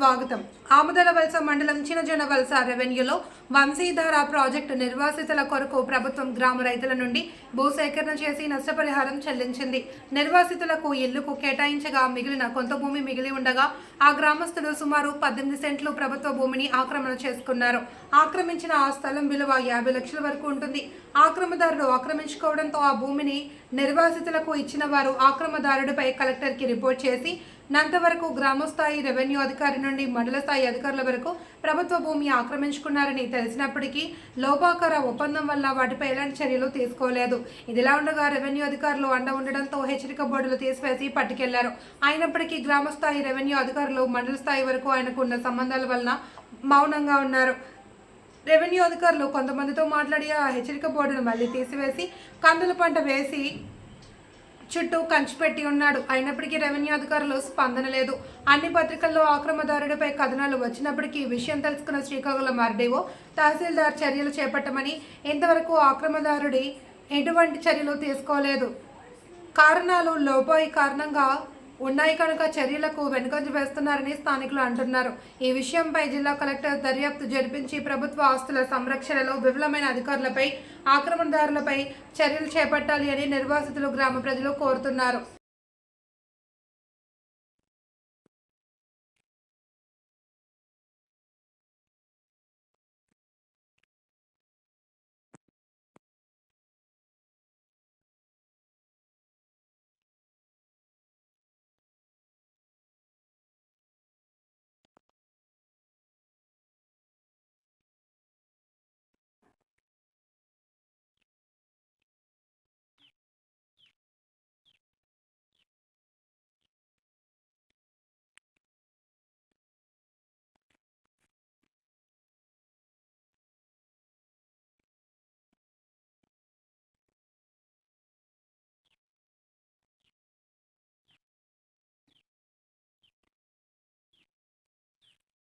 స్వాగతం. ఆముదల వలస మండలం చినజన వలస రెవెన్యూలో వంశీధార ప్రాజెక్టు నిర్వాసితుల కొరకు ప్రభుత్వం గ్రామ రైతుల నుండి భూసేకరణ చేసి నష్టపరిహారం చెల్లించింది. నిర్వాసితులకు ఇల్లుకు కేటాయించగా మిగిలిన కొంత భూమి మిగిలి ఉండగా ఆ గ్రామస్తులు సుమారు పద్దెనిమిది సెంట్లు ప్రభుత్వ భూమిని ఆక్రమణ చేసుకున్నారు. ఆక్రమించిన ఆ స్థలం విలువ యాభై లక్షల వరకు ఉంటుంది. ఆక్రమదారుడు ఆక్రమించుకోవడంతో ఆ భూమిని నిర్వాసితులకు ఇచ్చిన వారు ఆక్రమదారుడిపై కలెక్టర్కి రిపోర్ట్ చేసి నంతవరకు గ్రామస్థాయి రెవెన్యూ అధికారి నుండి మండల స్థాయి అధికారుల వరకు ప్రభుత్వ భూమి ఆక్రమించుకున్నారని తెలిసినప్పటికీ లోపాకర ఒప్పందం వల్ల వాటిపై ఎలాంటి చర్యలు తీసుకోలేదు. ఇదిలా ఉండగా రెవెన్యూ అధికారులు అండ ఉండడంతో హెచ్చరిక బోర్డులు తీసివేసి పట్టుకెళ్ళారు. అయినప్పటికీ గ్రామస్థాయి రెవెన్యూ అధికారులు మండల స్థాయి వరకు ఆయనకు ఉన్న సంబంధాల వలన మౌనంగా ఉన్నారు. రెవెన్యూ అధికారులు కొంతమందితో మాట్లాడి ఆ హెచ్చరిక బోర్డును మళ్ళీ తీసివేసి కందుల పంట వేసి చుట్టూ కంచి పెట్టి ఉన్నాడు. అయినప్పటికీ రెవెన్యూ అధికారులు స్పందన లేదు. అన్ని పత్రికల్లో ఆక్రమదారుడిపై కథనాలు వచ్చినప్పటికీ విషయం తెలుసుకున్న శ్రీకాకుళం ఆర్డీఓ తహసీల్దార్ చర్యలు చేపట్టమని ఇంతవరకు ఆక్రమదారుడి ఎటువంటి చర్యలు తీసుకోలేదు. కారణాలు లోపోయి కారణంగా ఉన్నాయి కనుక చర్యలకు వెనుకంజ వేస్తున్నారని స్థానికులు అంటున్నారు. ఈ విషయంపై జిల్లా కలెక్టర్ దర్యాప్తు జరిపించి ప్రభుత్వ ఆస్తుల సంరక్షణలో విఫలమైన అధికారులపై ఆక్రమణదారులపై చర్యలు చేపట్టాలి అని నిర్వాసితులు గ్రామ ప్రజలు కోరుతున్నారు.